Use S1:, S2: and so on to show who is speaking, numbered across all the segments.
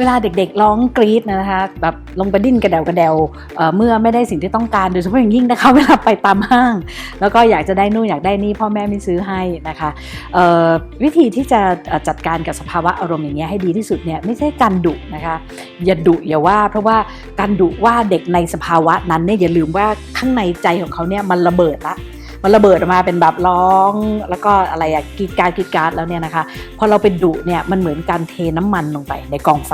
S1: เวลาเด็กๆ ร้องกรี๊ดนะคะแบบลงไปดิ้นกระเดวกระเดวเมื่อไม่ได้สิ่งที่ต้องการโดยเฉพาะอย่างยิ่งนะคะเวลาไปตามห้าง แล้วก็อยากจะได้นู่นอยากได้นี่พ่อแม่ไม่ซื้อให้นะคะวิธีที่จะจัดการกับสภาวะอารมณ์อย่างเงี้ยให้ดีที่สุดเนี่ยไม่ใช่การดุนะคะอย่าดุอย่าว่า เพราะว่าการดุว่าเด็กในสภาวะนั้นเนี่ยอย่าลืมว่าข้างในใจของเขาเนี่ยมันระเบิดละ มันระเบิดออกมาเป็นแบบร้อง แล้วก็อะไรอะกีดการกีดการแล้วเนี่ยนะคะพอเราไปดุเนี่ยมันเหมือนการเทน้ำมันลงไปในกองไฟ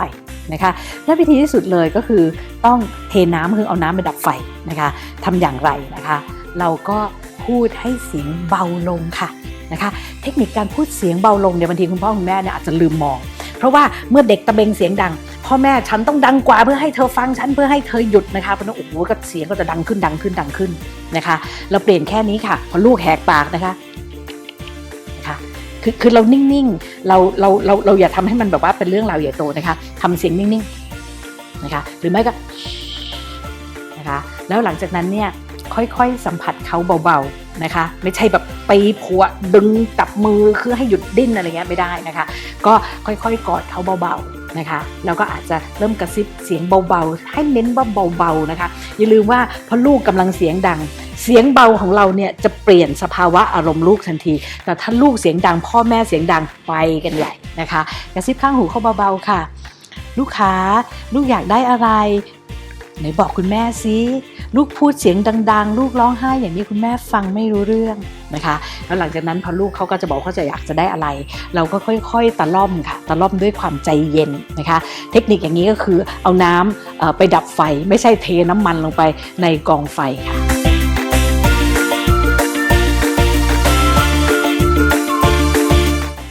S1: นะคะและวิธีที่สุดเลยก็คือต้องเทน้ำคือเอาน้ำไปดับไฟนะคะทำอย่างไรนะคะ เราก็พูดให้เสียงเบาลงค่ะนะคะเทคนิคการพูดเสียงเบาลงเนี่ยบางทีคุณพ่อคุณแม่เนี่ยอาจจะลืมมอง เพราะว่าเมื่อเด็กตะเบงเสียงดัง พ่อแม่ฉันต้องดังกว่าเพื่อให้เธอฟังฉันเพื่อให้เธอหยุดนะคะเพราะนั้นโอ้โหก็เสียงก็จะดังขึ้นดังขึ้นดังขึ้นนะคะ เราเปลี่ยนแค่นี้ค่ะ พอลูกแหกปากนะคะนะคะคือคือเรานิ่งๆเราเราเราเราอย่าทำให้มันแบบว่าเป็นเรื่องราวใหญ่โตนะคะทำเสียงนิ่งๆนะคะ หรือไม่ก็นะคะแล้วหลังจากนั้นเนี่ยค่อยๆสัมผัสเขาเบาๆนะคะ ไม่ใช่แบบไปผัวดึงจับมือคือให้หยุดดิ้นอะไรเงี้ยไม่ได้นะคะ ก็ค่อยๆกอดเขาเบาๆ นะคะแล้วก็อาจจะเริ่มกระซิบเสียงเบาๆ ให้เน้นว่าเบาๆนะคะอย่าลืมว่าพอลูกกำลังเสียงดัง เสียงเบาของเราเนี่ยจะเปลี่ยนสภาวะอารมณ์ลูกทันที แต่ถ้าลูกเสียงดัง พ่อแม่เสียงดังไปกันใหญ่นะคะ กระซิบข้างหูเขาเบาๆค่ะ ลูกค้าลูกอยากได้อะไร ไหนบอกคุณแม่ซิลูกพูดเสียงดัง ๆ ลูกร้องไห้อย่างนี้คุณแม่ฟังไม่รู้เรื่องนะคะ แล้วหลังจากนั้นพอลูกเขาก็จะบอกเขาจะอยากจะได้อะไร เราก็ค่อย ๆ ตะล่อมค่ะ ตะล่อมด้วยความใจเย็นนะคะ เทคนิคอย่างนี้ก็คือเอาน้ำไปดับไฟไม่ใช่เทน้ำมันลงไปในกองไฟค่ะ